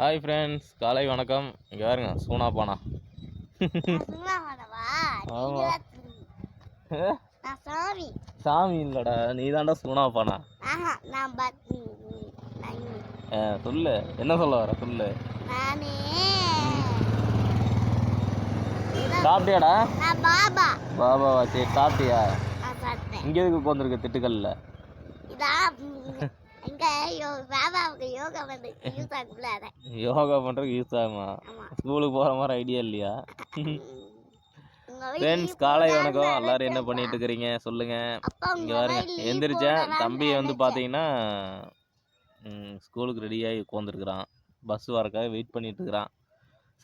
Hi friends காலை வணக்கம். இங்கே பாருங்க சூனா பானா. சாமி. இல்லைடா நீ தாண்டா சூனா பானா சொல்லு. என்ன சொல்ல வர சொல்லு. சாப்பிட்டியாடா? பாபாவா? சரி சாப்பிட்டியா? இங்கே எதுக்கு உட்காந்துருக்க திட்டுக்கல்ல? யோகா வந்து யூஸ் ஆகும்ல அதான் யோகா பண்ணுறதுக்கு யூஸ் ஆகுமா? ஸ்கூலுக்கு போகிற மாதிரி ஐடியா இல்லையா? ஃப்ரெண்ட்ஸ் காலை வணக்கம். எல்லாரும் என்ன. பண்ணிட்டு இருக்கிறீங்க சொல்லுங்க. இங்கே பாருங்க. எந்திரிச்சேன் தம்பியை வந்து ம், ஸ்கூலுக்கு ரெடியாகி உட்காந்துருக்குறான் பஸ் வரக்காக வெயிட் பண்ணிட்டு இருக்கிறான்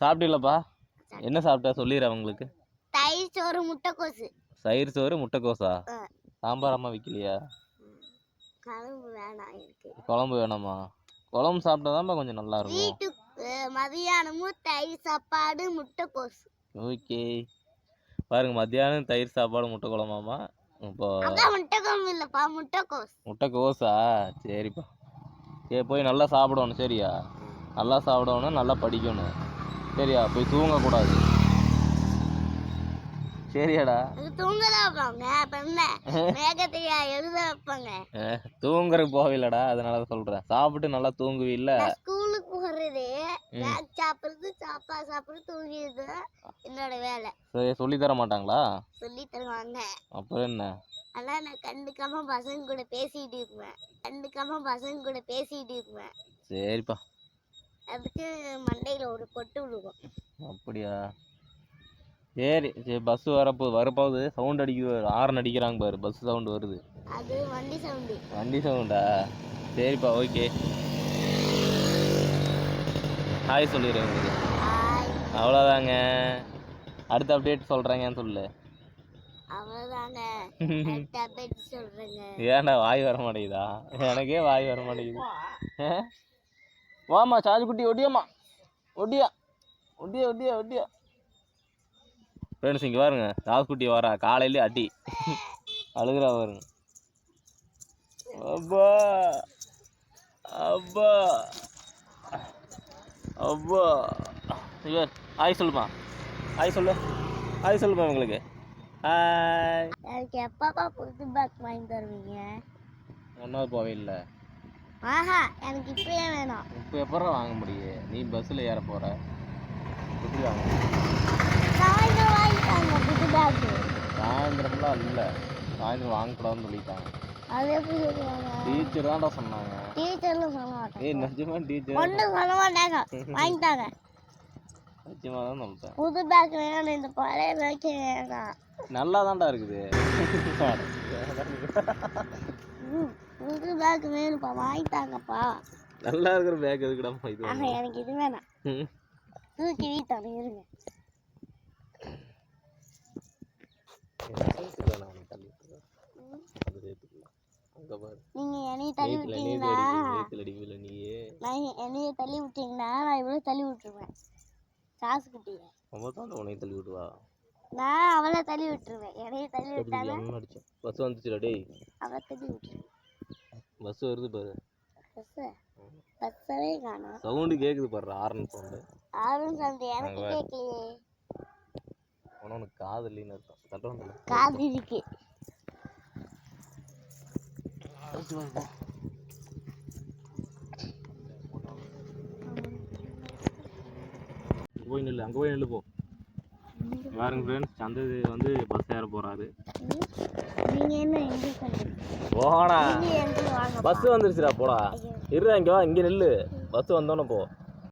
சாப்பிட்டீங்களப்பா? என்ன சாப்பிட்டா? சொல்லிடுறேன் உங்களுக்கு. தயிர் சோறு முட்டைக்கோசு. தயிர் சோறு முட்டைக்கோசா. சாம்பார் அம்மா வைக்கலையா? கரும்பு வேணாம் எனக்கு. குழம்பு வேணாமா? குழம்பு சாப்பிட்டா கொஞ்சம் நல்லா இருக்கும் வீட்டுக்கு மதியானமும் தயிர் சாப்பாடு முட்டைக்கோசு ஓகே. பாருங்க மத்தியானம் தயிர் சாப்பாடு முட்டை குழம்பாமா? இப்போ அதான் முட்டைக்கோம்பு இல்லப்பா முட்டைக்கோஸ் முட்டைக்கோசா சரிப்பா. சரி போய் நல்லா சாப்பிடணும் சரியா? நல்லா சாப்பிடணும் நல்லா படிக்கணும். சரியா? போய் தூங்கக்கூடாது. சரியாடா தூங்கதான் வைப்பாங்க. அப்ப என்ன? மேகத்தையா எழுத வைப்பாங்க. தூங்குறதுக்கு போகவில்லடா அதனால தான் சொல்கிறேன் சாப்பிட்டு நல்லா தூங்குவில்ல? நான் ஸ்கூலுக்கு போறது பேக் சாப்பிடுறது சாப்பாடு சாப்பிடுறது தூங்கிடுது என்னோட வேலை. சரி சொல்லி தர மாட்டாங்களா? சொல்லி தருவாங்க. அப்புறம் என்ன? ஆனா நான் கண்டுக்காம பசங்க கூட பேசிட்டு இருப்பேன். கண்டுக்காம பசங்க கூட பேசிட்டு இருப்பேன். சரிப்பா. அதுக்கு மண்டையில ஒரு கொட்டு விழுகும். அப்படியா? சரி சரி பஸ் வரப்போ வரப்போகுது. சவுண்ட் அடிக்குது ஆரன் அடிக்கிறாங்க பாரு. பஸ் சவுண்டு வருது. அது வண்டி சவுண்டு வண்டி சவுண்டா சரிப்பா ஓகே ஹாய் சொல்லிடுறேன் உங்களுக்கு. அவ்வளோதாங்க அடுத்த அப்டேட் சொல்கிறேங்கன்னு சொல்லு. ஏன்டா வாய் வர மாட்டேங்குதா? எனக்கே வாய் வர மாட்டேங்குது. ஆ? வாம்மா சார்ஜ் குட்டி ஒடியாம்மா ஒடியா ஒடியா ஒடியா ஒடியா ஃப்ரெண்ட்ஸ் இங்கே பாருங்க. சார்ஜ் குட்டி வரா. காலையிலே அடி. அழுகுறா பாருங்க. அப்பா. அப்பா. அப்பா. இவர் ஹாய் சொல்லுமா. ஹாய் சொல்லு. ஹாய் சொல்லுமா உங்களுக்கு ஹாய் எனக்கு எப்பப்பா புது பேக் வாங்கி தருவீங்க? ஒன்றாவது போவே இல்லை. ஆஹா எனக்கு இப்பயே வேணும். இப்போ எப்பறம் வாங்க முடியும்? நீ பஸ்ஸில் ஏற போகிற எப்படி வாங்க முடியும்? சாயந்தரம் வாங்கிட்டாங்க புது பேக் சாயந்தரம்லாம் இல்லை. சாயந்தரம் வாங்கக்கூடாதுன்னு சொல்லிட்டாங்க. அது எப்படி சொல்லுவாங்க? டீச்சர் தான்டா சொன்னாங்க. டீச்சர்னு சொல்ல மாட்டாங்க. ஏய் நிஜமா டீச்சர் ஒன்றும் சொல்ல மாட்டாங்க. வாங்கிட்டாங்க நிஜமாக தான் சொல்லிட்டேன். புது பேக் வேணும் இந்த பழைய பேக் வேணாம். நல்லா தான்டா இருக்குது. புது பேக் வேணும்ப்பா. வாங்கிட்டாங்கப்பா நல்லா இருக்கிற பேக் எதுக்குடாமா இது? எனக்கு இது வேணாம். தூக்கி வீட்டாங்க இருங்க சேர்த்துக்க வேணாம் உனக்கு தள்ளி விட்டுரு. அது சேர்த்துக்கலாம் அங்கே பாரு நீங்க என்னைய தள்ளி நீயே நான் என்னைய தள்ளி விட்டீங்கன்னா நான் தள்ளி விட்டுருவேன். காசு குட்டிய. உனையும் தள்ளி விடுவா. நான் அவளை தள்ளி விட்டுருவேன். என்னைய தள்ளி விட்டாலும் பஸ் வந்துச்சுடா டேய். அவளை தள்ளி விட்டுருவேன். பஸ் வருது பாரு. பஸ்ஸு பஸ்ஸவே காணும். சவுண்டு கேட்குது பாரு ஆரன் சவுண்டு ஆறும் சந்தை எனக்கு. கேட்கலையே உனக்கு காது இல்லைன்னு அர்த்தம் காது இருக்கு. போய் நில்லு அங்கே போய் நில்லு போ. பாருங்க ஃப்ரெண்ட்ஸ் சந்தை வந்து பஸ் ஏற போகிறாரு போடா. பஸ் வந்துருச்சுடா போடா. இருடா இங்கே வா இங்கே நில்லு. பஸ் வந்தோன்னே போ.